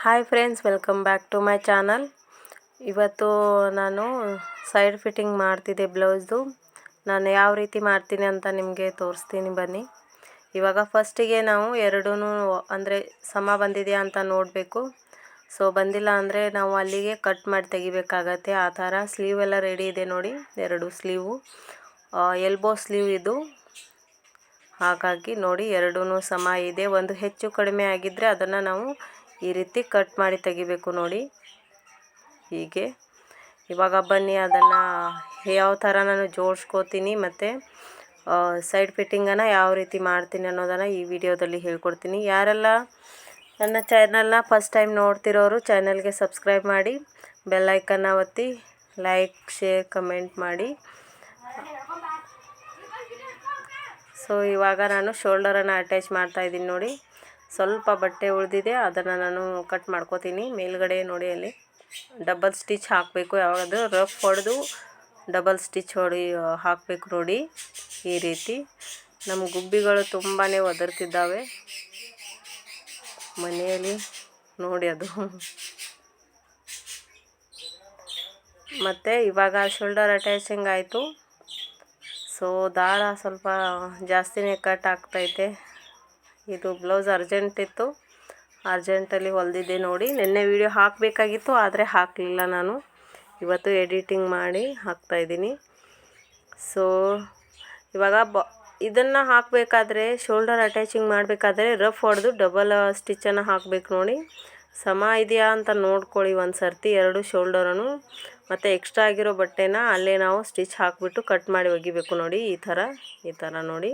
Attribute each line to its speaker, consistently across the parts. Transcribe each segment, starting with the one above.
Speaker 1: Hi friends, welcome back to my channel. ಇವತ್ತು ನಾನು side fitting ಮಾಡ್ತಿದ್ದೆ ಬ್ಲೌಸ್ದು. ನಾನು ಯಾವ ರೀತಿ ಮಾಡ್ತೀನಿ ಅಂತ ನಿಮಗೆ ತೋರಿಸ್ತೀನಿ ಬನ್ನಿ. ಇವಾಗ ಫಸ್ಟಿಗೆ ನಾವು ಎರಡೂ ಅಂದರೆ ಸಮ ಬಂದಿದೆಯಾ ಅಂತ ನೋಡಬೇಕು. ಸೊ ಬಂದಿಲ್ಲ ಅಂದರೆ ನಾವು ಅಲ್ಲಿಗೆ ಕಟ್ ಮಾಡಿ ತೆಗಿಬೇಕಾಗತ್ತೆ. ಆ ಥರ ಸ್ಲೀವ್ ಎಲ್ಲ ರೆಡಿ ಇದೆ ನೋಡಿ, ಎರಡು ಸ್ಲೀವು ಎಲ್ಬೋ ಸ್ಲೀವ್ ಇದು. ಹಾಗಾಗಿ ನೋಡಿ ಎರಡೂ ಸಮ ಇದೆ. ಒಂದು ಹೆಚ್ಚು ಕಡಿಮೆ ಆಗಿದ್ದರೆ ಅದನ್ನು ನಾವು ಈ ರೀತಿ ಕಟ್ ಮಾಡಿ ತೆಗಿಬೇಕು ನೋಡಿ. ಹೀಗೆ. ಇವಾಗ ಬನ್ನಿ, ಅದನ್ನು ಯಾವ ಥರ ನಾನು ಜೋಡಿಸ್ಕೋತೀನಿ ಮತ್ತು ಸೈಡ್ ಫಿಟ್ಟಿಂಗನ್ನು ಯಾವ ರೀತಿ ಮಾಡ್ತೀನಿ ಅನ್ನೋದನ್ನು ಈ ವಿಡಿಯೋದಲ್ಲಿ ಹೇಳ್ಕೊಡ್ತೀನಿ. ಯಾರೆಲ್ಲ ನನ್ನ ಚಾನಲ್ನ ಫಸ್ಟ್ ಟೈಮ್ ನೋಡ್ತಿರೋರು ಚಾನಲ್ಗೆ ಸಬ್ಸ್ಕ್ರೈಬ್ ಮಾಡಿ ಬೆಲ್ಲೈಕನ್ನ ಒತ್ತಿ ಲೈಕ್ ಶೇರ್ ಕಮೆಂಟ್ ಮಾಡಿ. ಸೊ ಇವಾಗ ನಾನು ಶೋಲ್ಡರನ್ನು ಅಟ್ಯಾಚ್ ಮಾಡ್ತಾಯಿದ್ದೀನಿ ನೋಡಿ. ಸ್ವಲ್ಪ ಬಟ್ಟೆ ಉಳಿದಿದೆ, ಅದನ್ನು ನಾನು ಕಟ್ ಮಾಡ್ಕೋತೀನಿ. ಮೇಲ್ಗಡೆ ನೋಡಿ ಅಲ್ಲಿ ಡಬಲ್ ಸ್ಟಿಚ್ ಹಾಕಬೇಕು. ಯಾವಾಗಾದರೂ ರಫ್ ಹೊಡೆದು ಡಬಲ್ ಸ್ಟಿಚ್ ಹೊಡಿ, ಹಾಕಬೇಕು ನೋಡಿ. ಈ ರೀತಿ. ನಮ್ಮ ಗುಬ್ಬಿಗಳು ತುಂಬಾ ಒದರ್ತಿದ್ದಾವೆ. ಮನೆಯಲ್ಲಿ ನೋಡಿ ಅದು. ಮತ್ತು ಇವಾಗ ಶೋಲ್ಡರ್ ಅಟ್ಯಾಚಿಂಗ್ ಆಯಿತು. ಸೊ ದಾರ ಸ್ವಲ್ಪ ಜಾಸ್ತಿನೇ ಕಟ್ ಆಗ್ತೈತೆ. ಇದು ಬ್ಲೌಸ್ ಅರ್ಜೆಂಟ್ ಇತ್ತು. ಅರ್ಜೆಂಟಲ್ಲಿ ಹೊಲಿದಿದ್ದೆ ನೋಡಿ. ನಿನ್ನೆ ವೀಡಿಯೋ ಹಾಕಬೇಕಾಗಿತ್ತು, ಆದರೆ ಹಾಕಲಿಲ್ಲ ನಾನು. ಇವತ್ತು ಎಡಿಟಿಂಗ್ ಮಾಡಿ ಹಾಕ್ತಾಯಿದ್ದೀನಿ ಸೊ ಇವಾಗ ಬ ಇದನ್ನು ಹಾಕಬೇಕಾದ್ರೆ ಶೋಲ್ಡರ್ ಅಟ್ಯಾಚಿಂಗ್ ಮಾಡಬೇಕಾದ್ರೆ ರಫ್ ಹೊಡೆದು ಡಬಲ್ ಸ್ಟಿಚ್ಚನ್ನು ಹಾಕಬೇಕು ನೋಡಿ. ಸಮ ಇದೆಯಾ ಅಂತ ನೋಡ್ಕೊಳ್ಳಿ ಒಂದು ಸರ್ತಿ ಎರಡು ಶೋಲ್ಡರನ್ನು ಮತ್ತು ಎಕ್ಸ್ಟ್ರಾ ಆಗಿರೋ ಬಟ್ಟೆನ ಅಲ್ಲೇ ನಾವು ಸ್ಟಿಚ್ ಹಾಕಿಬಿಟ್ಟು ಕಟ್ ಮಾಡಿ ಒಗಿಬೇಕು ನೋಡಿ. ಈ ಥರ ಈ ಥರ ನೋಡಿ.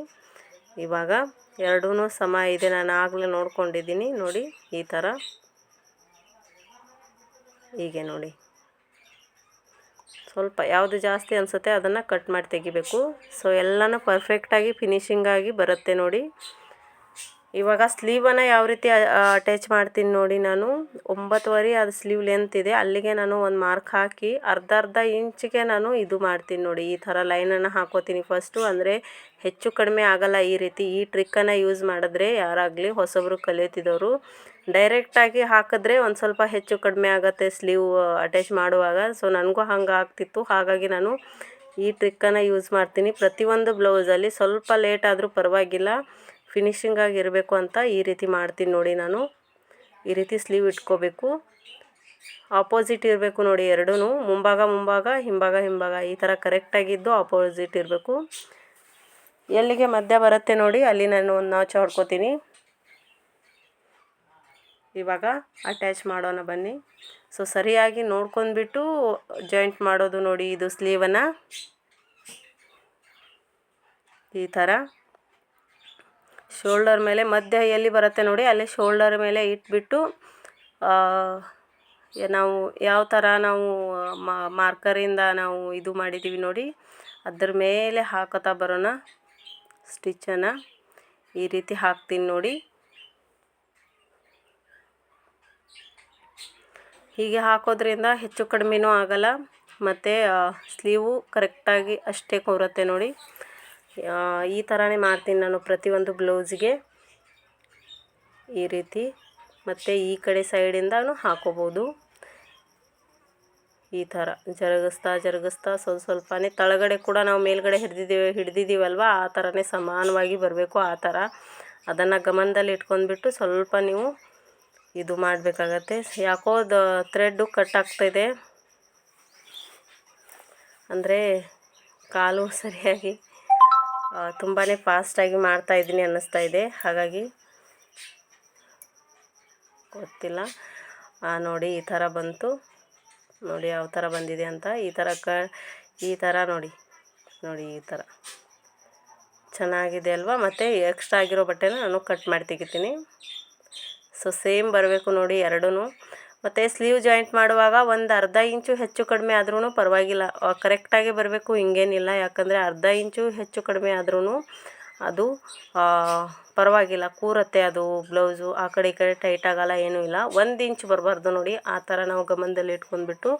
Speaker 1: ಇವಾಗ ಎರಡೂ ಸಮ ಇದೆ, ನಾನು ಆಗಲೇ ನೋಡ್ಕೊಂಡಿದ್ದೀನಿ. ನೋಡಿ, ಈ ಥರ. ಹೀಗೆ ನೋಡಿ. ಸ್ವಲ್ಪ ಯಾವುದು ಜಾಸ್ತಿ ಅನಿಸುತ್ತೆ ಅದನ್ನು ಕಟ್ ಮಾಡಿ ತೆಗಿಬೇಕು. ಸೊ ಎಲ್ಲನೂ ಪರ್ಫೆಕ್ಟಾಗಿ ಫಿನಿಷಿಂಗಾಗಿ ಬರುತ್ತೆ ನೋಡಿ. ಇವಾಗ ಸ್ಲೀವನ್ನು ಯಾವ ರೀತಿ ಅಟ್ಯಾಚ್ ಮಾಡ್ತೀನಿ ನೋಡಿ ನಾನು. ಒಂಬತ್ತುವರೆ ಅದು ಸ್ಲೀವ್ ಲೆಂತ್ ಇದೆ. ಅಲ್ಲಿಗೆ ನಾನು ಒಂದು ಮಾರ್ಕ್ ಹಾಕಿ ಅರ್ಧ ಅರ್ಧ ಇಂಚಿಗೆ ನಾನು ಇದು ಮಾಡ್ತೀನಿ ನೋಡಿ. ಈ ಥರ ಲೈನನ್ನು ಹಾಕೋತೀನಿ ಫಸ್ಟು ಅಂದರೆ ಹೆಚ್ಚು ಕಡಿಮೆ ಆಗಲ್ಲ ಈ ರೀತಿ. ಈ ಟ್ರಿಕ್ಕನ್ನು ಯೂಸ್ ಮಾಡಿದ್ರೆ ಯಾರಾಗಲಿ ಹೊಸಬ್ರು ಕಲಿಯುತ್ತಿದ್ದವರು ಡೈರೆಕ್ಟಾಗಿ ಹಾಕಿದ್ರೆ ಒಂದು ಸ್ವಲ್ಪ ಹೆಚ್ಚು ಕಡಿಮೆ ಆಗುತ್ತೆ ಸ್ಲೀವ್ ಅಟ್ಯಾಚ್ ಮಾಡುವಾಗ. ಸೊ ನನಗೂ ಹಂಗೆ ಆಗ್ತಿತ್ತು. ಹಾಗಾಗಿ ನಾನು ಈ ಟ್ರಿಕ್ಕನ್ನು ಯೂಸ್ ಮಾಡ್ತೀನಿ. ಪ್ರತಿಯೊಂದು ಬ್ಲೌಸಲ್ಲಿ ಸ್ವಲ್ಪ ಲೇಟ್ ಆದರೂ ಪರವಾಗಿಲ್ಲ. ಫಿನಿಷಿಂಗ್ ಆಗಿರಬೇಕು ಅಂತ ಈ ರೀತಿ ಮಾಡ್ತೀನಿ ನೋಡಿ ನಾನು. ಈ ರೀತಿ ಸ್ಲೀವ್ ಇಟ್ಕೋಬೇಕು. ಆಪೋಸಿಟ್ ಇರಬೇಕು ನೋಡಿ ಎರಡೂ ಮುಂಭಾಗ ಮುಂಭಾಗ, ಹಿಂಭಾಗ ಹಿಂಭಾಗ. ಈ ಥರ ಕರೆಕ್ಟಾಗಿದ್ದು ಆಪೋಸಿಟ್ ಇರಬೇಕು. ಎಲ್ಲಿಗೆ ಮಧ್ಯ ಬರುತ್ತೆ ನೋಡಿ, ಅಲ್ಲಿ ನಾನು ಒಂದು ನಾಚು ಹೊಡ್ಕೋತೀನಿ. ಇವಾಗ ಅಟ್ಯಾಚ್ ಮಾಡೋಣ ಬನ್ನಿ. ಸೊ ಸರಿಯಾಗಿ ನೋಡ್ಕೊಂಡ್ಬಿಟ್ಟು ಜಾಯಿಂಟ್ ಮಾಡೋದು ನೋಡಿ ಇದು ಸ್ಲೀವನ್ನು ಈ ಥರ ಶೋಲ್ಡರ್ ಮೇಲೆ ಮಧ್ಯ ಎಲ್ಲಿ ಬರುತ್ತೆ ನೋಡಿ, ಅಲ್ಲಿ ಶೋಲ್ಡರ್ ಮೇಲೆ ಇಟ್ಬಿಟ್ಟು ನಾವು ಯಾವ ಥರ ನಾವು ಮಾರ್ಕರಿಂದ ನಾವು ಇದು ಮಾಡಿದ್ದೀವಿ ನೋಡಿ, ಅದ್ರ ಮೇಲೆ ಹಾಕೋತಾ ಬರೋಣ ಸ್ಟಿಚ್ಚನ್ನು ಈ ರೀತಿ ಹಾಕ್ತೀನಿ ನೋಡಿ. ಹೀಗೆ ಹಾಕೋದ್ರಿಂದ ಹೆಚ್ಚು ಕಡಿಮೆನೂ ಆಗಲ್ಲ, ಮತ್ತು ಸ್ಲೀವು ಕರೆಕ್ಟಾಗಿ ಅಷ್ಟೇ ಕೂರುತ್ತೆ ನೋಡಿ. ಈ ಥರನೇ ಮಾಡ್ತೀನಿ ನಾನು ಪ್ರತಿಯೊಂದು ಬ್ಲೌಸ್ಗೆ. ಈ ರೀತಿ. ಮತ್ತು ಈ ಕಡೆ ಸೈಡಿಂದನೂ ಹಾಕೋಬೋದು. ಈ ಥರ. ಜರುಗಿಸ್ತಾ ಜರುಗಿಸ್ತಾ ಸ್ವಲ್ಪ ಸ್ವಲ್ಪನೇ ತಳಗಡೆ ಕೂಡ ನಾವು ಮೇಲ್ಗಡೆ ಹಿಡ್ದಿದ್ದೀವಿ, ಹಿಡ್ದಿದ್ದೀವಲ್ವ? ಆ ಥರನೇ ಸಮಾನವಾಗಿ ಬರಬೇಕು ಆ ಥರ. ಅದನ್ನು ಗಮನದಲ್ಲಿ ಇಟ್ಕೊಂಡ್ಬಿಟ್ಟು ಸ್ವಲ್ಪ ನೀವು ಇದು ಮಾಡಬೇಕಾಗತ್ತೆ. ಯಾಕೋ ದ ಥ್ರೆಡ್ಡು ಕಟ್ ಆಗ್ತಾಯಿದೆ ಅಂದರೆ ಕಾಲು ಸರಿಯಾಗಿ ತುಂಬಾ ಫಾಸ್ಟಾಗಿ ಮಾಡ್ತಾಯಿದ್ದೀನಿ ಅನ್ನಿಸ್ತಾ ಇದೆ. ಹಾಗಾಗಿ ಗೊತ್ತಿಲ್ಲ. ನೋಡಿ ಈ ಥರ ಬಂತು. ನೋಡಿ ಯಾವ ಥರ ಬಂದಿದೆ ಅಂತ. ಈ ಥರ ಕ, ಈ ಥರ ನೋಡಿ. ನೋಡಿ ಈ ಥರ. ಚೆನ್ನಾಗಿದೆ ಅಲ್ವಾ? ಮತ್ತು ಎಕ್ಸ್ಟ್ರಾ ಆಗಿರೋ ಬಟ್ಟೆನ ನಾನು ಕಟ್ ಮಾಡಿ ತೆಗಿತೀನಿ. ಸೊ ಸೇಮ್ ಬರಬೇಕು ನೋಡಿ ಎರಡೂ ಮತ್ತು ಸ್ಲೀವ್ ಜಾಯಿಂಟ್ ಮಾಡುವಾಗ ಒಂದು ಅರ್ಧ ಇಂಚು ಹೆಚ್ಚು ಕಡಿಮೆ ಆದ್ರೂ ಪರವಾಗಿಲ್ಲ. ಕರೆಕ್ಟಾಗಿ ಬರಬೇಕು, ಹಿಂಗೇನಿಲ್ಲ. ಯಾಕಂದರೆ ಅರ್ಧ ಇಂಚು ಹೆಚ್ಚು ಕಡಿಮೆ ಆದ್ರೂ ಅದು ಪರವಾಗಿಲ್ಲ. ಕೂರುತ್ತೆ ಅದು ಬ್ಲೌಸು ಆ ಕಡೆ ಈ ಕಡೆ ಟೈಟ್ ಆಗೋಲ್ಲ, ಏನೂ ಇಲ್ಲ. ಒಂದು ಇಂಚ್ ಬರಬಾರ್ದು ನೋಡಿ, ಆ ಥರ ನಾವು ಗಮನದಲ್ಲಿ ಇಟ್ಕೊಂಡ್ಬಿಟ್ಟು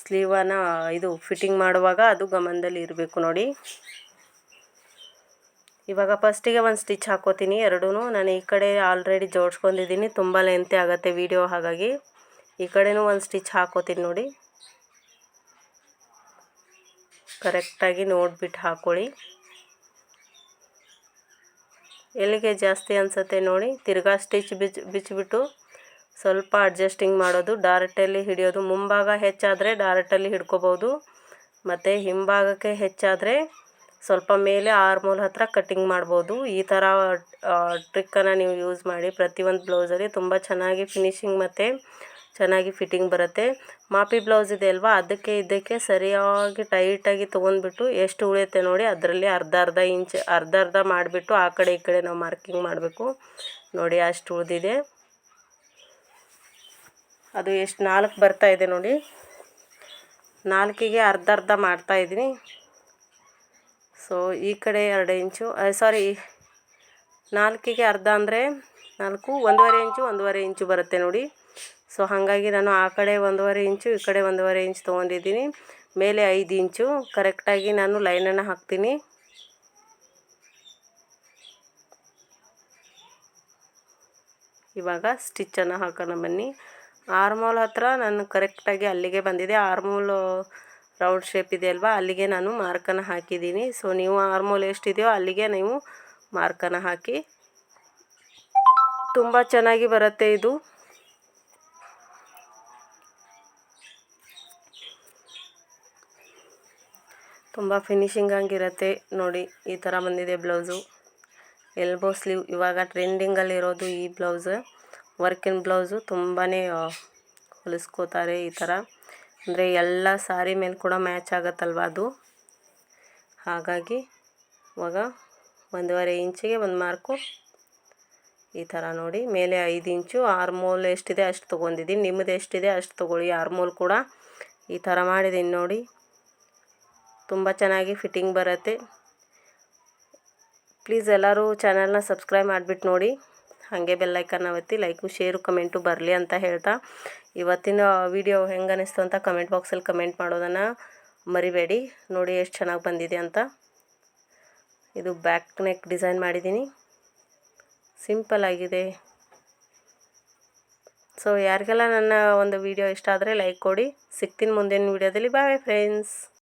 Speaker 1: ಸ್ಲೀವನ್ನು ಇದು ಫಿಟ್ಟಿಂಗ್ ಮಾಡುವಾಗ ಅದು ಗಮನದಲ್ಲಿ ಇರಬೇಕು ನೋಡಿ. ಇವಾಗ ಫಸ್ಟಿಗೆ ಒಂದು ಸ್ಟಿಚ್ ಹಾಕೋತೀನಿ ಎರಡೂ ನಾನು ಈ ಕಡೆ ಆಲ್ರೆಡಿ ಜೋಡಿಸ್ಕೊಂಡಿದ್ದೀನಿ ತುಂಬ ಲೆಂತೆ ಆಗುತ್ತೆ ವಿಡಿಯೋ ಹಾಗಾಗಿ. ಈ ಕಡೆನೂ ಒಂದು ಸ್ಟಿಚ್ ಹಾಕೋತೀನಿ ನೋಡಿ. ಕರೆಕ್ಟಾಗಿ ನೋಡಿಬಿಟ್ಟು ಹಾಕ್ಕೊಳ್ಳಿ ಎಲ್ಲಿಗೆ ಜಾಸ್ತಿ ಅನಿಸುತ್ತೆ ನೋಡಿ, ತಿರ್ಗಾ ಸ್ಟಿಚ್ ಬಿಚ್ ಬಿಚ್ಚಿಬಿಟ್ಟು ಸ್ವಲ್ಪ ಅಡ್ಜಸ್ಟಿಂಗ್ ಮಾಡೋದು ಡೈರೆಕ್ಟಲ್ಲಿ ಹಿಡಿಯೋದು. ಮುಂಭಾಗ ಹೆಚ್ಚಾದರೆ ಡೈರೆಕ್ಟಲ್ಲಿ ಹಿಡ್ಕೋಬೋದು ಮತ್ತು ಹಿಂಭಾಗಕ್ಕೆ ಹೆಚ್ಚಾದರೆ ಸ್ವಲ್ಪ ಮೇಲೆ ಆರ್ಮೋಲ್ ಹತ್ತಿರ ಕಟ್ಟಿಂಗ್ ಮಾಡ್ಬೋದು. ಈ ಥರ ಟ್ರಿಕ್ಕನ್ನು ನೀವು ಯೂಸ್ ಮಾಡಿ ಪ್ರತಿಯೊಂದು ಬ್ಲೌಸಲ್ಲಿ ತುಂಬ ಚೆನ್ನಾಗಿ ಫಿನಿಶಿಂಗ್ ಮತ್ತು ಚೆನ್ನಾಗಿ ಫಿಟ್ಟಿಂಗ್ ಬರುತ್ತೆ. ಮಾಪಿ ಬ್ಲೌಸ್ ಇದೆ ಅಲ್ವಾ? ಅದಕ್ಕೆ ಇದಕ್ಕೆ ಸರಿಯಾಗಿ ಟೈಟಾಗಿ ತೊಗೊಂಡ್ಬಿಟ್ಟು ಎಷ್ಟು ಉಳಿಯುತ್ತೆ ನೋಡಿ, ಅದರಲ್ಲಿ ಅರ್ಧ ಅರ್ಧ ಇಂಚ್ ಅರ್ಧ ಅರ್ಧ ಮಾಡಿಬಿಟ್ಟು ಆ ಕಡೆ, ಈ ಕಡೆ ನಾವು ಮಾರ್ಕಿಂಗ್ ಮಾಡಬೇಕು. ನೋಡಿ, ಅಷ್ಟು ಉಳಿದಿದೆ. ಅದು ಎಷ್ಟು ನಾಲ್ಕು ಬರ್ತಾ ಇದೆ ನೋಡಿ. ನಾಲ್ಕಿಗೆ ಅರ್ಧ ಅರ್ಧ ಮಾಡ್ತಾಯಿದ್ದೀನಿ ಸೊ ಈ ಕಡೆ ಎರಡು ಇಂಚು ಸಾರಿ ನಾಲ್ಕಿಗೆ ಅರ್ಧ ಅಂದರೆ ನಾಲ್ಕು, ಒಂದೂವರೆ ಇಂಚು ಒಂದೂವರೆ ಇಂಚು ಬರುತ್ತೆ ನೋಡಿ. ಸೊ ಹಾಗಾಗಿ ನಾನು ಆ ಕಡೆ ಒಂದೂವರೆ ಇಂಚು, ಈ ಕಡೆ ಒಂದೂವರೆ ಇಂಚು ತೊಗೊಂಡಿದ್ದೀನಿ. ಮೇಲೆ ಐದು ಇಂಚು ಕರೆಕ್ಟಾಗಿ ನಾನು ಲೈನನ್ನು ಹಾಕ್ತೀನಿ. ಇವಾಗ ಸ್ಟಿಚ್ಚನ್ನು ಹಾಕೋಣ ಬನ್ನಿ. ಆರ್ಮೋಲ್ ಹತ್ರ ನಾನು ಕರೆಕ್ಟಾಗಿ ಅಲ್ಲಿಗೆ ಬಂದಿದೆ. ಆರ್ಮೋಲು ರೌಂಡ್ ಶೇಪ್ ಇದೆ ಅಲ್ವಾ? ಅಲ್ಲಿಗೆ ನಾನು ಮಾರ್ಕನ್ನು ಹಾಕಿದ್ದೀನಿ. ಸೊ ನೀವು ಆರ್ಮೋಲ್ ಎಷ್ಟಿದೆಯೋ ಅಲ್ಲಿಗೆ ನೀವು ಮಾರ್ಕನ್ನು ಹಾಕಿ. ತುಂಬ ಚೆನ್ನಾಗಿ ಬರುತ್ತೆ ಇದು. ತುಂಬ ಫಿನಿಶಿಂಗ್ ಆಗಿರುತ್ತೆ. ನೋಡಿ, ಈ ಥರ ಬಂದಿದೆ ಬ್ಲೌಸು. ಎಲ್ಬೋ ಸ್ಲೀವ್ ಇವಾಗ ಟ್ರೆಂಡಿಂಗಲ್ಲಿರೋದು ಈ ಬ್ಲೌಸ್. ವರ್ಕಿನ ಬ್ಲೌಸು. ತುಂಬಾ ಹೊಲಿಸ್ಕೋತಾರೆ ಈ ಥರ ಅಂದರೆ ಎಲ್ಲ ಸಾರಿ ಮೇಲೆ ಕೂಡ ಮ್ಯಾಚ್ ಆಗತ್ತಲ್ವ ಅದು? ಹಾಗಾಗಿ ಇವಾಗ ಒಂದೂವರೆ ಇಂಚಿಗೆ ಒಂದು ಮಾರ್ಕು ಈ ಥರ ನೋಡಿ. ಮೇಲೆ ಐದು ಇಂಚು ಆರ್ಮೋಲ್ ಎಷ್ಟಿದೆ ಅಷ್ಟು ತೊಗೊಂಡಿದ್ದೀನಿ ನಿಮ್ಮದು ಎಷ್ಟಿದೆ ಅಷ್ಟು ತೊಗೊಳ್ಳಿ. ಆರ್ಮೋಲ್ ಕೂಡ ಈ ಥರ ಮಾಡಿದ್ದೀನಿ ನೋಡಿ. ತುಂಬ ಚೆನ್ನಾಗಿ ಫಿಟ್ಟಿಂಗ್ ಬರುತ್ತೆ. ಪ್ಲೀಸ್ ಎಲ್ಲರೂ ಚಾನಲ್ನ ಸಬ್ಸ್ಕ್ರೈಬ್ ಮಾಡಿಬಿಟ್ಟು ನೋಡಿ. ಹಾಗೆ ಬೆಲ್ಲೈಕನ್ನ ಒತ್ತಿ ಲೈಕು ಶೇರು ಕಮೆಂಟು ಬರಲಿ ಅಂತ ಹೇಳ್ತಾ. ಇವತ್ತಿನ ವಿಡಿಯೋ ಹೆಂಗೆ ಅನ್ನಿಸ್ತು ಅಂತ ಕಮೆಂಟ್ ಬಾಕ್ಸಲ್ಲಿ ಕಮೆಂಟ್ ಮಾಡೋದನ್ನು ಮರಿಬೇಡಿ. ನೋಡಿ ಎಷ್ಟು ಚೆನ್ನಾಗಿ ಬಂದಿದೆ ಅಂತ. ಇದು ಬ್ಯಾಕ್ ನೆಕ್ ಡಿಸೈನ್ ಮಾಡಿದ್ದೀನಿ ಸಿಂಪಲ್ ಆಗಿದೆ. ಸೊ ಯಾರಿಗೆಲ್ಲ ನನ್ನ ಒಂದು ವಿಡಿಯೋ ಇಷ್ಟ ಆದರೆ ಲೈಕ್ ಕೊಡಿ. ಸಿಗ್ತೀನಿ ಮುಂದಿನ ವಿಡಿಯೋದಲ್ಲಿ ಬಾಯ್ ಫ್ರೆಂಡ್ಸ್